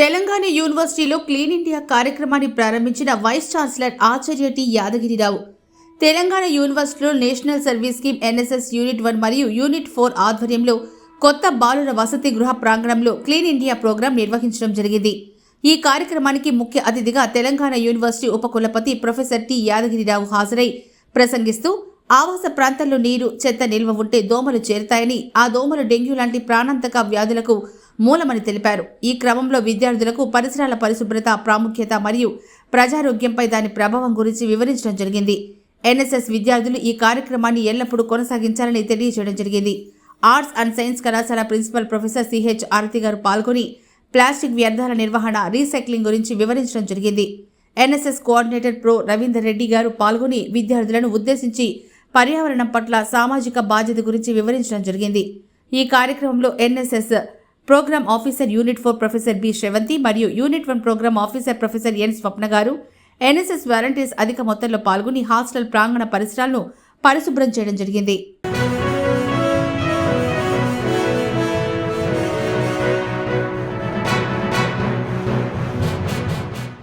తెలంగాణ యూనివర్సిటీలో clean India కార్యక్రమాన్ని ప్రారంభించిన వైస్ ఛాన్సలర్ ఆచార్య టి యాదగిరిరావు. తెలంగాణ యూనివర్సిటీలో national service scheme NSS unit one మరియు యూనిట్ ఫోర్ ఆధ్వర్యంలో కొత్త బాలుర వసతి గృహ ప్రాంగణంలో క్లీన్ ఇండియా ప్రోగ్రాం నిర్వహించడం జరిగింది. ఈ కార్యక్రమానికి ముఖ్య అతిథిగా తెలంగాణ యూనివర్సిటీ ఉపకులపతి ప్రొఫెసర్ టి యాదగిరిరావు హాజరై ప్రసంగిస్తూ ఆవాస ప్రాంతాల్లో నీరు చెత్త నిల్వ ఉంటే దోమలు చేరుతాయని ఆ దోమలు డెంగ్యూ లాంటి ప్రాణాంతక వ్యాధులకు మూలమని తెలిపారు. ఈ క్రమంలో విద్యార్థులకు పరిసరాల పరిశుభ్రత ప్రాముఖ్యత మరియు ప్రజారోగ్యంపై దాని ప్రభావం గురించి వివరించడం జరిగింది. ఎన్ఎస్ఎస్ విద్యార్థులు ఈ కార్యక్రమాన్ని ఎల్లప్పుడూ కొనసాగించాలని తెలియజేయడం జరిగింది. ఆర్ట్స్ అండ్ సైన్స్ కళాశాల ప్రిన్సిపల్ ప్రొఫెసర్ సిహెచ్ ఆరతి గారు పాల్గొని ప్లాస్టిక్ వ్యర్థాల నిర్వహణ రీసైక్లింగ్ గురించి వివరించడం జరిగింది. NSS coordinator pro Ravinder Reddy గారు పాల్గొని విద్యార్థులను ఉద్దేశించి పర్యావరణం పట్ల సామాజిక బాధ్యత గురించి వివరించడం జరిగింది. ఈ కార్యక్రమంలో NSS programme officer unit four professor B Sravanthi మరియు unit one programme officer professor N Swapna గారు. ఎన్ఎస్ఎస్ వాలంటీర్స్ అధిక మొత్తంలో పాల్గొని హాస్టల్ ప్రాంగణ పరిసరాలను పరిశుభ్రం చేయడం జరిగింది.